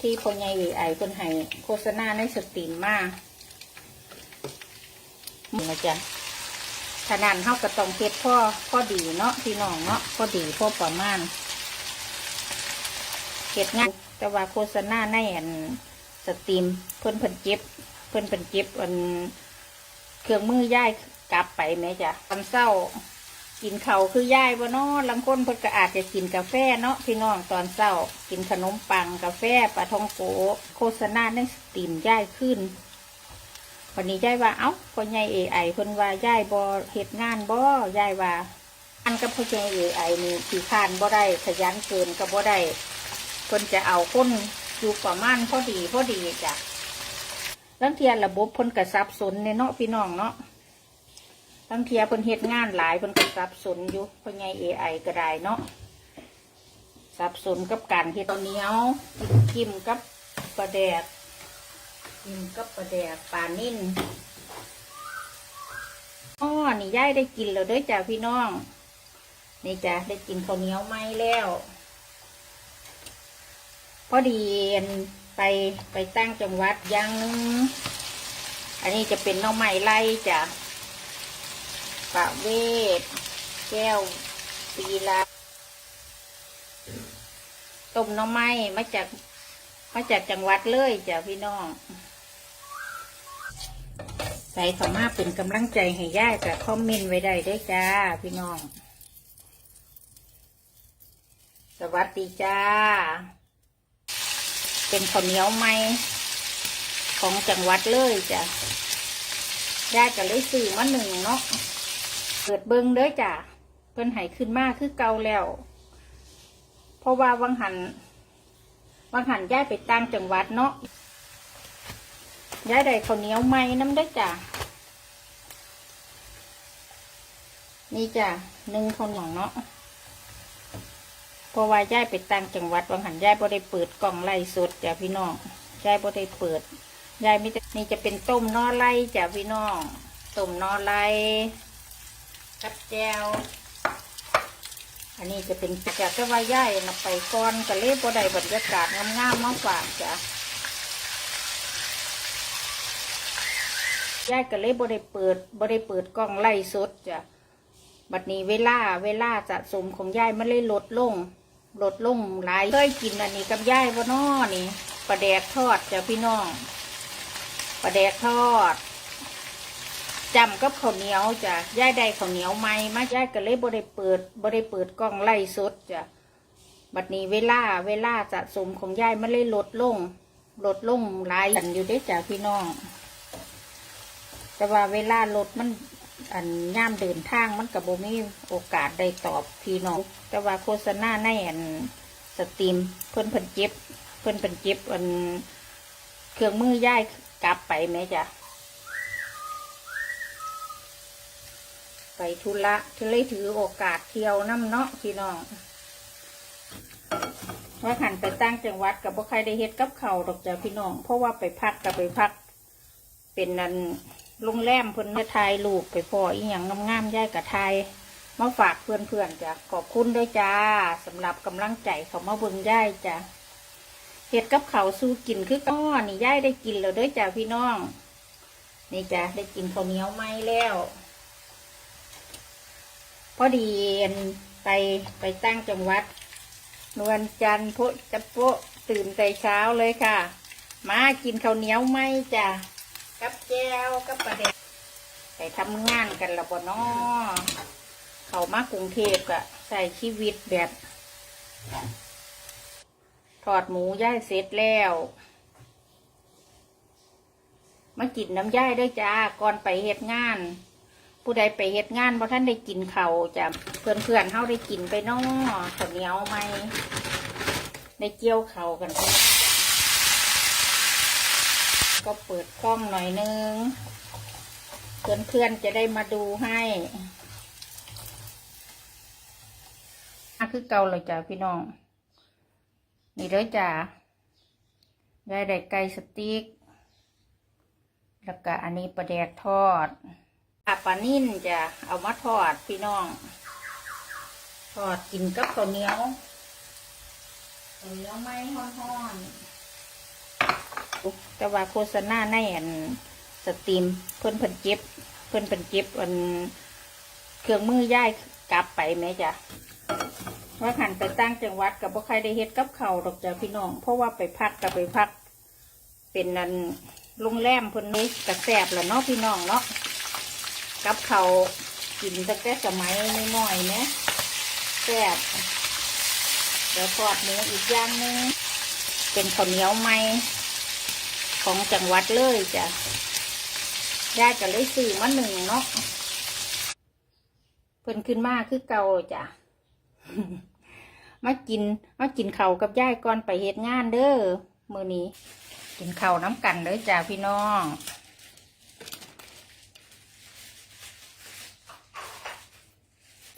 ที่พ่อใหญ่เอไอเพิ่นให้โฆษณาในสตรีมมามาจ้ะขนาดเฮาก็ต้องเฮ็ดพ่อพ่อดีเนาะพี่น้องเนาะพ่อดีพ่อประมาณเฮ็ดงานแต่ว่าโฆษณาในอันสตรีมเพิ่นเพิ่นเจ็บ เพิ่นเพิ่นเจ็บอันเครื่องมือย่ายกลับไปไหมจ้ะตอนเศร้า กินเขาคือย่ายบ่เนาะลังคนเพิ่นก็อาจจะกินกาแฟเนาะพี่น้องตอนเช้ากินขนมปังกาแฟปลาทองโกโฆษณาในสตรีมย่ายขึ้นวันนี้ย่ายว่าเอ้าพ่อใหญ่เอไอเพิ่นว่าย่ายบ่เฮ็ดงานบ่ย่ายว่า อันกับพ่อใหญ่เอไอนี่ขี้คานบ่ได้ขยันเกินก็บ่ได้เพิ่นจะเอาคนอยู่ประมาณพอดีพอดีจ้ะลังเทียนระบบเพิ่นก็สับสนในเนาะพี่น้องเนาะ บางเทียเพิ่นเฮ็ดงานหลายเพิ่นก็สับสนอยู่เพิ่นไง AI ก็ได้เนาะสับสนกับการเฮ็ดตัวเหนียวจิ้มกับปลาแดกจิ้มกับปลาแดกปลานิ่นอ้อนี่ยายได้กินแล้วเด้อจ้ะพี่น้อง นี่จ้ะได้กินข้าวเหนียวไหมแล้ว พอดีไปไปตั้งจังหวัดอยังนึง อันนี้จะเป็นน้องใหม่ไล่จ้ะ ประเวศแก้วปีลาต้มน้ำไม้มาจากมาจากจังหวัดเลยจ้ะพี่น้อง ใส่ขอมาเป็นกำลังใจให้ย่ากับคอมเมนต์ไว้ได้เด้วยจ้า พี่น้อง สวัสดีจ้า เป็นข้าวเหนียวไหมของจังหวัดเลยจ้ะย่าก็เลยซื้อมาหนึ่งเนาะ เปิดเบิ้งเด้อจ้ะเพิ่นให้ขึ้นมากคือเก่าแล้ว เพราะว่าวังหันวังหันย้ายไปต่างจังหวัดเนาะย้ายได้ข้าวเหนียวไหม้น้ำเด้อจ้ะนี่จ้ะหนึ่งข้าวเหนียวเนาะเพราะว่าย้ายไปต่างจังหวัดวังหันย้ายบ่ได้เปิดกล่องไล่สดจ้ะพี่น้องย้ายบ่ได้เปิดย้ายมิต่นี่จะเป็นต้มนอไล่จ้ะพี่น้อง ต้มนอไล่ กับแจวอันนี้จะเป็นจากก็ว่าย่ายนะไปก่อนก็เลยบ่ได้บรรยากาศงามๆมาฝากจ้ะยายก็เลยบ่ได้เปิดบ่ได้เปิดกล้องไล่สดจ้ะ บัดนี้เวลาเวลาสะสมของยายมันเลยลดลง ลดลงหลายเคยกินอันนี้กับยายบ่น้อนี่ปลาแดกทอดจ้ะพี่น้องปลาแดกทอด จำกับข้าวเหนียวจ้ะย่ายได้ข้าวเหนียวไหมมาย่ายก็เลยบ่ได้เปิดบ่ได้เปิดกล้องไล่สดจ้ะบัดนี้เวลาเวลาสะสมของย่ายมันเลยลดลงลดลงหลายกันอยู่เด้จ้ะพี่น้อง แต่ว่าเวลาลดมันอันย่ามเดินทางมันกับโบมีโอกาสได้ตอบพี่น้อง แต่ว่าโฆษณาในอันสตรีมเพิ่นเพิ่นเจ็บ เพิ่นเพิ่นเจ็บอันเครื่องมือย่ายกลับไปไหมจ้ะ ไปธุระที่เลยถือโอกาสเที่ยวน้ำเนาะพี่น้องว่าหันไปตั้งจังหวัดกับบ่ใครได้เฮ็ดกับเขาดอกจ้ะพี่น้อง เพราะว่าไปพักกับไปพัก เป็นนันโรงแรมเพิ่นจะทายลูกไปพออีหยังงามๆย่ายกับทายมาฝากเพื่อนๆจ้ะขอบคุณด้วยจ้าสำหรับกำลังใจเขามาบิ่งย่ายจ้ะเฮ็ดกับเขาสู้กินคือก้อนนี่ย่ายได้กินแล้วด้วยจ้ะพี่น้อง นี่จ้ะได้กินข้าวเหนียวไหมแล้ว พอดีไปไปตั้งจังหวัด นวลจันทร์พุจะโปะตื่นแต่เช้าเลยค่ะ มากินข้าวเหนียวไหมจ้ะกับแจวกับปลาเด็กไปทำงานกันละบ่นอเขามากรุงเทพกะใส่ชีวิตแบบทอดหมูย่ายเสร็จแล้ว มากินน้ำย่ายด้วยจ้าก่อนไปเฮ็ดงาน ผู้ใดไปเฮ็ดงานเพราะท่านได้กินเขาจะเพื่อนเพื่อนๆเฮาได้กินไปน้องข้าวเหนียวไหมได้เกี่ยวเขากันก็เปิดกล้องหน่อยนึง เพื่อนเพื่อนๆจะได้มาดูให้อะคือเก่าเลยจ้ะพี่น้อง นี่เด้อจ้ะยายได้ไก่สติ๊กแล้วก็อันนี้ปลาแดกทอด ปลาปลานิ่นจะเอามาทอดพี่น้อง ทอดกินกับข้าวเหนียวข้าวเหนียวไหม้ห้อนแต่ว่าโฆษณาในอันสตรีมเพิ่นเพิ่นเจ็บ เพิ่นเพิ่นเจ็บอันเครื่องมือย่ายกลับไปไหมจ้ะว่าหันไปตั้งจังหวัดกับบ่ใครได้เฮ็ดกับเขาดอกจ้ะพี่น้อง เพราะว่าไปพักกับไปพัก เป็นนันโรงแรมเพิ่นนี้กระแสบแหละเนาะพี่น้องเนาะ กับเขากินตั้งแต่สมัยน้อยๆนี่ยแซ่บเดี๋ยวทอดหมูอีกอย่างหนึงเป็นข้าวเหนียวไหมของจังหวัดเลยจ้ะย่าจะเลยซื้อมาหนึ่งเนาะเพิ่นขึ้นมาคือเก่าจ้ะมากินมากินเข้ากับย่ายก่อนไปเฮ็ดงานเด้อมือนี้ กินเข้าน้ำกันเด้อจ้าพี่น้อง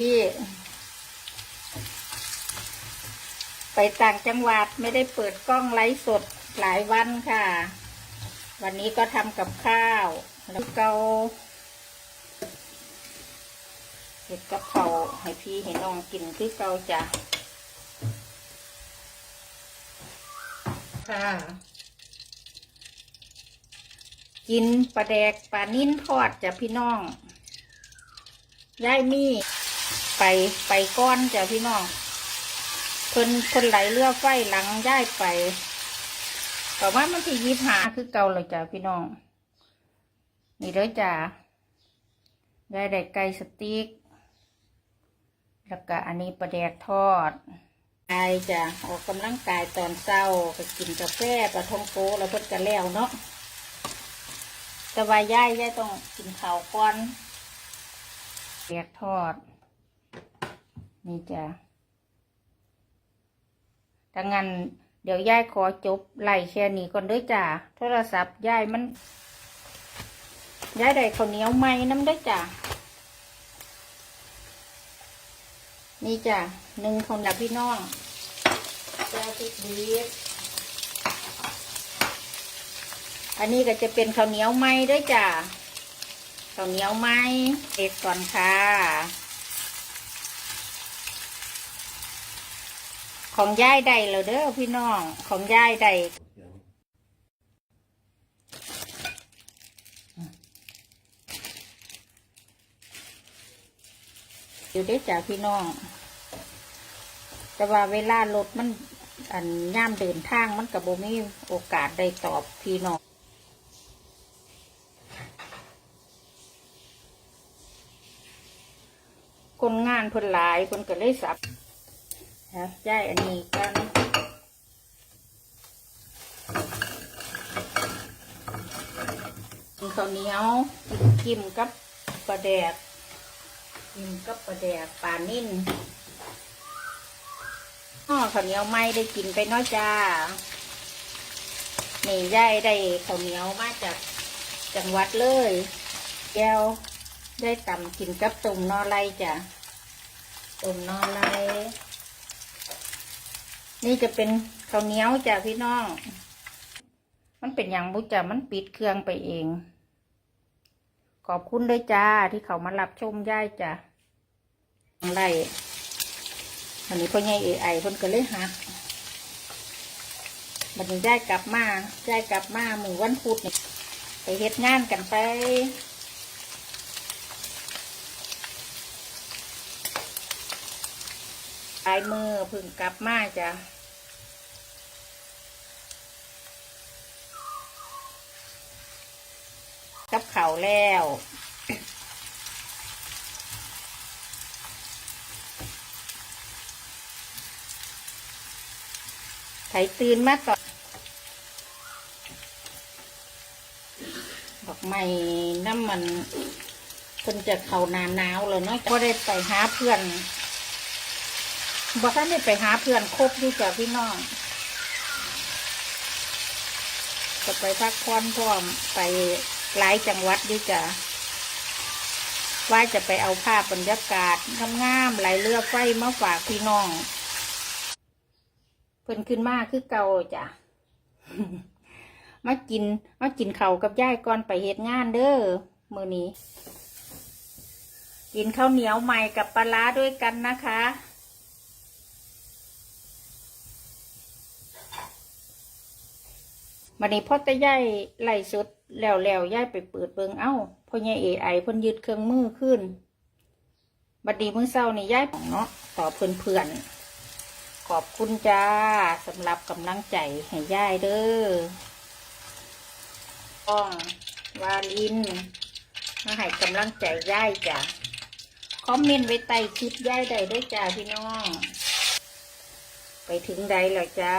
ที่ ไปต่างจังหวัดไม่ได้เปิดกล้องไลฟ์สดหลายวันค่ะ วันนี้ก็ทำกับข้าว แล้วก็เห็ดกับเขาวให้พี่ให้น้องกินคือเกาจ้ะค่ะ กินปลาแดกปลานิ่นทอดจ้ะพี่น้องยายมี ไปไปก้อนจ้ะพี่น้องคนคนไหลเรือไฟหลังย่ายไปแต่ว่ามันที่ยิบหาคือเก่าเลยจ้ะพี่น้อง นี่เด้อจ้ะยายได้ไก่สติ๊กแล้วก็อันนี้ปลาแดกทอดกายจ้ะออกกำลังกายตอนเช้าไปกินกาแฟปลาทองโกแล้วเพิ่นกันแล้วเนาะแต่ว่าย่ายย่ายต้องกินข้าวก่อนเปียกทอด นี่จ้ะถ้างั้นเดี๋ยวยายขอจบไล่แค่นี้ก่อนด้วยจ้ะโทรศัพท์ยายมันยายได้ข้าวเหนียวไหมน้ำด้วยจ้ะนี่จ้ะหนึ่งคนละพี่น้องแก้วพริกดีอันนี้ก็จะเป็นข้าวเหนียวไหมด้วยจ้ะข้าวเหนียวไหมเอกก่อนค่ะ ของย่ายใดแล้วเด้อพี่น้องของย่ายใดอยู่ได้จ้ะพี่น้อง แต่ว่าเวลารถมัน อันย่ามเดินทางมันกับโบมีโอกาสได้ตอบพี่น้องคนงานเพิ่นหลายเพิ่นก็เลยสับ นะย้ายอันนี้กันข้าวเหนียวกินกับปลาแดกกินกับปลาแดกปลานิ่นอ้อข้าวเหนียวไม่ได้กินไปน้อยจ้านี่ย้ายได้ข้าวเหนียวมาจากจังหวัดเลยแก้วได้ตำกินกับตุ่มนอไลจ้ะตุ่มนอไล นี่จะเป็นข้าวเหนียวจ้ะพี่น้อง มันเป็นอย่างบุจ้ะมันปิดเครื่องไปเอง ขอบคุณด้วยจ้าที่เขามารับชมย่ายจ้ะไรวันนี้พ่อใหญ่เอไอเพิ่นก็เลยหักบันนี้ย่ายกลับมาย่ายกลับมาหมู่วันพุธนี่ไปเฮ็ดงานกันไปลายมือพึ่งกลับมาจ้ะกับเขาว แล้วไถตื่นมาต่อนดอกไม้น้ำมันเพิ่นจะเขานาหนาวเลยเนาะก็ได้ไปหาเพื่อนบอกท่านได้ไปหาเพื่อนคบอยู่จะพี่น้องจะไปพักผ่อนพร้อมไป หลายจังหวัดด้วยจ้ะว่าจะไปเอาภาพบรรยากาศงามๆไหลเรือไฟมาฝากพี่น้อง เพิ่นขึ้นมากคือเก่าจ้ะมากินมากินเขากับย่ายก่อนไปเฮ็ดงานเด้อมือนี้ กินข้าวเหนียวใหม่กับปลาด้วยกันนะคะบัดนี้พ่อตาย่ายไล่สด แล้วแล้วย่ายไปเปิดเบิงเอ้าพ่อใหญ่เอไอพ่นยึดเครื่องมือขึ้น บัดนี้มื้อเช้านี่ย่ายของเนาะต่อเพื่อนๆขอบคุณจ้าสำหรับกำลังใจให้ย่ายเด้อป้องวาลินมาให้กำลังใจย่ายจ้ะคอมเมนต์ไว้ใต้คลิปย่ายได้ด้วยจ้าพี่น้อง ไปถึงใดแล้วจ้า